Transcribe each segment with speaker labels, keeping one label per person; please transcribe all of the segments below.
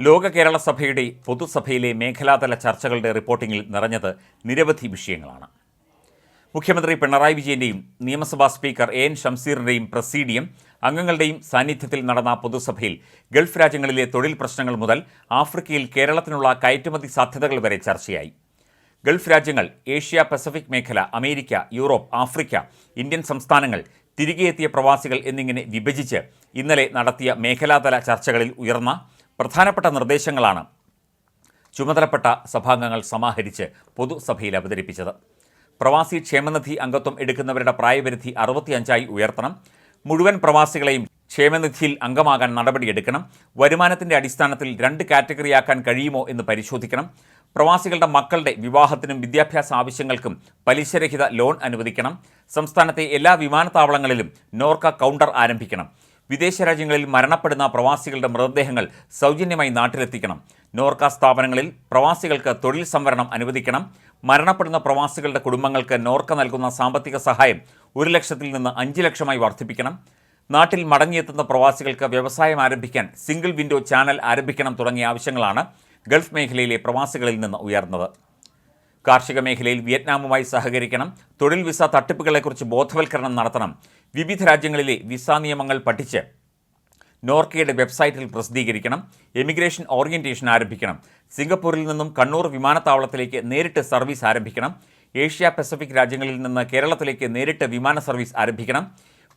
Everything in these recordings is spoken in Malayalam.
Speaker 1: ലോക കേരള സഭയുടെ പൊതുസഭയിലെ മേഖലാതല ചർച്ചകളുടെ റിപ്പോർട്ടിംഗിൽ നിറഞ്ഞത് നിരവധി വിഷയങ്ങളാണ്. മുഖ്യമന്ത്രി പിണറായി വിജയന്റെയും നിയമസഭാ സ്പീക്കർ എ എൻ ഷംസീറിന്റെയും പ്രസീഡിയം അംഗങ്ങളുടെയും സാന്നിധ്യത്തിൽ നടന്ന പൊതുസഭയിൽ ഗൾഫ് രാജ്യങ്ങളിലെ തൊഴിൽ പ്രശ്നങ്ങൾ മുതൽ ആഫ്രിക്കയിൽ കേരളത്തിനുള്ള കയറ്റുമതി സാധ്യതകൾ വരെ ചർച്ചയായി. ഗൾഫ് രാജ്യങ്ങൾ ഏഷ്യ പസഫിക് മേഖല അമേരിക്ക യൂറോപ്പ് ആഫ്രിക്ക ഇന്ത്യൻ സംസ്ഥാനങ്ങൾ തിരികെയെത്തിയ പ്രവാസികൾ എന്നിങ്ങനെ വിഭജിച്ച് ഇന്നലെ നടത്തിയ മേഖലാതല ചർച്ചകളിൽ ഉയർന്ന പ്രധാനപ്പെട്ട നിർദ്ദേശങ്ങളാണ് ചുമതലപ്പെട്ട സഭാംഗങ്ങൾ സമാഹരിച്ച് പൊതുസഭയിൽ അവതരിപ്പിച്ചത്. പ്രവാസി ക്ഷേമനിധി അംഗത്വം എടുക്കുന്നവരുടെ പ്രായപരിധി അറുപത്തിയഞ്ചായി ഉയർത്തണം. മുഴുവൻ പ്രവാസികളെയും ക്ഷേമനിധിയിൽ അംഗമാകാൻ നടപടിയെടുക്കണം. വരുമാനത്തിന്റെ അടിസ്ഥാനത്തിൽ രണ്ട് കാറ്റഗറിയാക്കാൻ കഴിയുമോ എന്ന് പരിശോധിക്കണം. പ്രവാസികളുടെ മക്കളുടെ വിവാഹത്തിനും വിദ്യാഭ്യാസ ആവശ്യങ്ങൾക്കും പലിശരഹിത ലോൺ അനുവദിക്കണം. സംസ്ഥാനത്തെ എല്ലാ വിമാനത്താവളങ്ങളിലും നോർക്ക കൗണ്ടർ ആരംഭിക്കണം. വിദേശ രാജ്യങ്ങളിൽ മരണപ്പെടുന്ന പ്രവാസികളുടെ മൃതദേഹങ്ങൾ സൗജന്യമായി നാട്ടിലെത്തിക്കണം. നോർക്ക സ്ഥാപനങ്ങളിൽ പ്രവാസികൾക്ക് തൊഴിൽ സംവരണം അനുവദിക്കണം. മരണപ്പെടുന്ന പ്രവാസികളുടെ കുടുംബങ്ങൾക്ക് നോർക്ക നൽകുന്ന സാമ്പത്തിക സഹായം ഒരു ലക്ഷത്തിൽ നിന്ന് അഞ്ച് ലക്ഷമായി വർദ്ധിപ്പിക്കണം. നാട്ടിൽ മടങ്ങിയെത്തുന്ന പ്രവാസികൾക്ക് വ്യവസായം ആരംഭിക്കാൻ സിംഗിൾ വിൻഡോ ചാനൽ ആരംഭിക്കണം തുടങ്ങിയ ആവശ്യങ്ങളാണ് ഗൾഫ് മേഖലയിലെ പ്രവാസികളിൽ നിന്ന് ഉയർന്നത്. കാർഷിക മേഖലയിൽ വിയറ്റ്നാമുമായി സഹകരിക്കണം തൊഴിൽ വിസ തട്ടിപ്പുകളെക്കുറിച്ച് ബോധവൽക്കരണം നടത്തണം വിവിധ രാജ്യങ്ങളിലെ വിസ നിയമങ്ങൾ പഠിച്ച് നോർക്കയുടെ വെബ്സൈറ്റിൽ പ്രസിദ്ധീകരിക്കണം എമിഗ്രേഷൻ ഓറിയന്റേഷൻ ആരംഭിക്കണം സിംഗപ്പൂരിൽ നിന്നും കണ്ണൂർ വിമാനത്താവളത്തിലേക്ക് നേരിട്ട് സർവീസ് ആരംഭിക്കണം ഏഷ്യ പസഫിക് രാജ്യങ്ങളിൽ നിന്ന് കേരളത്തിലേക്ക് നേരിട്ട് വിമാന സർവീസ് ആരംഭിക്കണം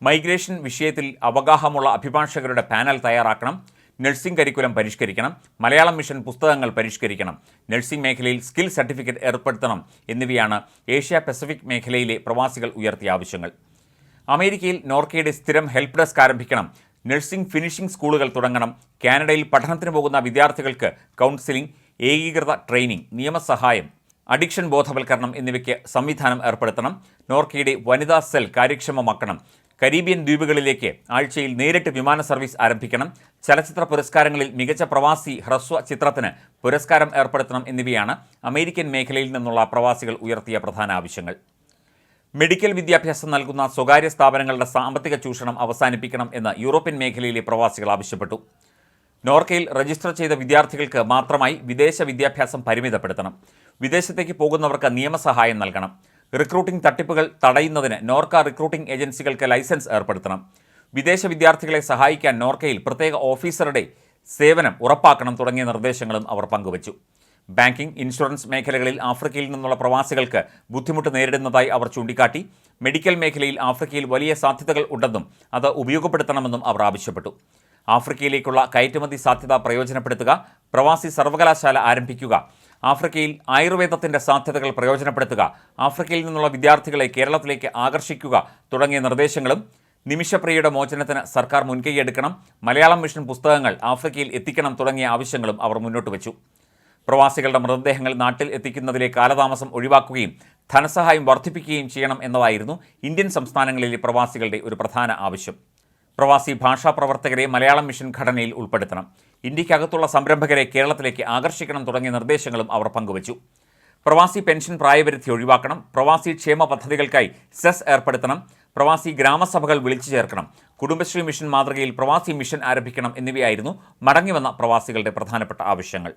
Speaker 1: മൈഗ്രേഷൻ വിഷയത്തിൽ അവഗാഹമുള്ള അഭിഭാഷകരുടെ പാനൽ തയ്യാറാക്കണം നഴ്സിംഗ് കരിക്കുലം പരിഷ്കരിക്കണം. മലയാളം മിഷൻ പുസ്തകങ്ങൾ പരിഷ്കരിക്കണം. നഴ്സിംഗ് മേഖലയിൽ സ്കിൽ സർട്ടിഫിക്കറ്റ് ഏർപ്പെടുത്തണം എന്നിവയാണ് ഏഷ്യ പസഫിക് മേഖലയിലെ പ്രവാസികൾ ഉയർത്തിയ ആവശ്യങ്ങൾ. അമേരിക്കയിൽ നോർക്കയുടെ സ്ഥിരം ഹെൽപ്പ് ഡെസ്ക് ആരംഭിക്കണം. നഴ്സിംഗ് ഫിനിഷിംഗ് സ്കൂളുകൾ തുടങ്ങണം. കാനഡയിൽ പഠനത്തിന് പോകുന്ന വിദ്യാർത്ഥികൾക്ക് കൗൺസിലിംഗ് ഏകീകൃത ട്രെയിനിംഗ് നിയമസഹായം അഡിക്ഷൻ ബോധവൽക്കരണം എന്നിവയ്ക്ക് സംവിധാനം ഏർപ്പെടുത്തണം. നോർക്കയുടെ വനിതാ സെൽ കാര്യക്ഷമമാക്കണം. കരീബിയൻ ദ്വീപുകളിലേക്ക് ആഴ്ചയിൽ നേരിട്ട് വിമാന സർവീസ് ആരംഭിക്കണം. ചലച്ചിത്ര പുരസ്കാരങ്ങളിൽ മികച്ച പ്രവാസി ഹ്രസ്വ ചിത്രത്തിന് പുരസ്കാരം ഏർപ്പെടുത്തണം എന്നിവയാണ് അമേരിക്കൻ മേഖലയിൽ നിന്നുള്ള പ്രവാസികൾ ഉയർത്തിയ പ്രധാന ആവശ്യങ്ങൾ. മെഡിക്കൽ വിദ്യാഭ്യാസം നൽകുന്ന സ്വകാര്യ സ്ഥാപനങ്ങളുടെ സാമ്പത്തിക ചൂഷണം അവസാനിപ്പിക്കണം എന്ന് യൂറോപ്യൻ മേഖലയിലെ പ്രവാസികൾ ആവശ്യപ്പെട്ടു. നോർക്കയിൽ രജിസ്റ്റർ ചെയ്ത വിദ്യാർത്ഥികൾക്ക് മാത്രമായി വിദേശ വിദ്യാഭ്യാസം പരിമിതപ്പെടുത്തണം. വിദേശത്തേക്ക് പോകുന്നവർക്ക് നിയമസഹായം നൽകണം. റിക്രൂട്ടിംഗ് തട്ടിപ്പുകൾ തടയുന്നതിന് നോർക്ക റിക്രൂട്ടിംഗ് ഏജൻസികൾക്ക് ലൈസൻസ് ഏർപ്പെടുത്തണം. വിദേശ വിദ്യാർത്ഥികളെ സഹായിക്കാൻ നോർക്കയിൽ പ്രത്യേക ഓഫീസറുടെ സേവനം ഉറപ്പാക്കണം തുടങ്ങിയ നിർദ്ദേശങ്ങളും അവർ പങ്കുവച്ചു. ബാങ്കിംഗ് ഇൻഷുറൻസ് മേഖലകളിൽ ആഫ്രിക്കയിൽ നിന്നുള്ള പ്രവാസികൾക്ക് ബുദ്ധിമുട്ട് നേരിടുന്നതായി അവർ ചൂണ്ടിക്കാട്ടി. മെഡിക്കൽ മേഖലയിൽ ആഫ്രിക്കയിൽ വലിയ സാധ്യതകൾ ഉണ്ടെന്നും അത് ഉപയോഗപ്പെടുത്തണമെന്നും അവർ ആവശ്യപ്പെട്ടു. ആഫ്രിക്കയിലേക്കുള്ള കയറ്റുമതി സാധ്യത പ്രയോജനപ്പെടുത്തുക പ്രവാസി സർവകലാശാല ആരംഭിക്കുക ആഫ്രിക്കയിൽ ആയുർവേദത്തിന്റെ സാധ്യതകൾ പ്രയോജനപ്പെടുത്തുക ആഫ്രിക്കയിൽ നിന്നുള്ള വിദ്യാർത്ഥികളെ കേരളത്തിലേക്ക് ആകർഷിക്കുക തുടങ്ങിയ നിർദ്ദേശങ്ങളും നിമിഷപ്രിയയുടെ മോചനത്തിന് സർക്കാർ മുൻകൈയെടുക്കണം മലയാളം മിഷൻ പുസ്തകങ്ങൾ ആഫ്രിക്കയിൽ എത്തിക്കണം തുടങ്ങിയ ആവശ്യങ്ങളും അവർ മുന്നോട്ട് വെച്ചു. പ്രവാസികളുടെ മൃതദേഹങ്ങൾ നാട്ടിൽ എത്തിക്കുന്നതിലെ കാലതാമസം ഒഴിവാക്കുകയും ധനസഹായം വർദ്ധിപ്പിക്കുകയും ചെയ്യണം എന്നതായിരുന്നു ഇന്ത്യൻ സംസ്ഥാനങ്ങളിലെ പ്രവാസികളുടെ ഒരു പ്രധാന ആവശ്യം. പ്രവാസി ഭാഷാ പ്രവർത്തകരെ മലയാളം മിഷൻ ഘടനയിൽ ഉൾപ്പെടുത്തണം. ഇന്ത്യക്കകത്തുള്ള സംരംഭകരെ കേരളത്തിലേക്ക് ആകർഷിക്കണം തുടങ്ങിയ നിർദ്ദേശങ്ങളും അവർ പങ്കുവച്ചു. പ്രവാസി പെൻഷൻ പ്രായപരിധി ഒഴിവാക്കണം. പ്രവാസി ക്ഷേമ പദ്ധതികൾക്കായി സെസ് ഏർപ്പെടുത്തണം. പ്രവാസി ഗ്രാമസഭകൾ വിളിച്ചു ചേർക്കണം. കുടുംബശ്രീ മിഷൻ മാതൃകയിൽ പ്രവാസി മിഷൻ ആരംഭിക്കണം എന്നിവയായിരുന്നു മടങ്ങിവന്ന പ്രവാസികളുടെ പ്രധാനപ്പെട്ട ആവശ്യങ്ങൾ.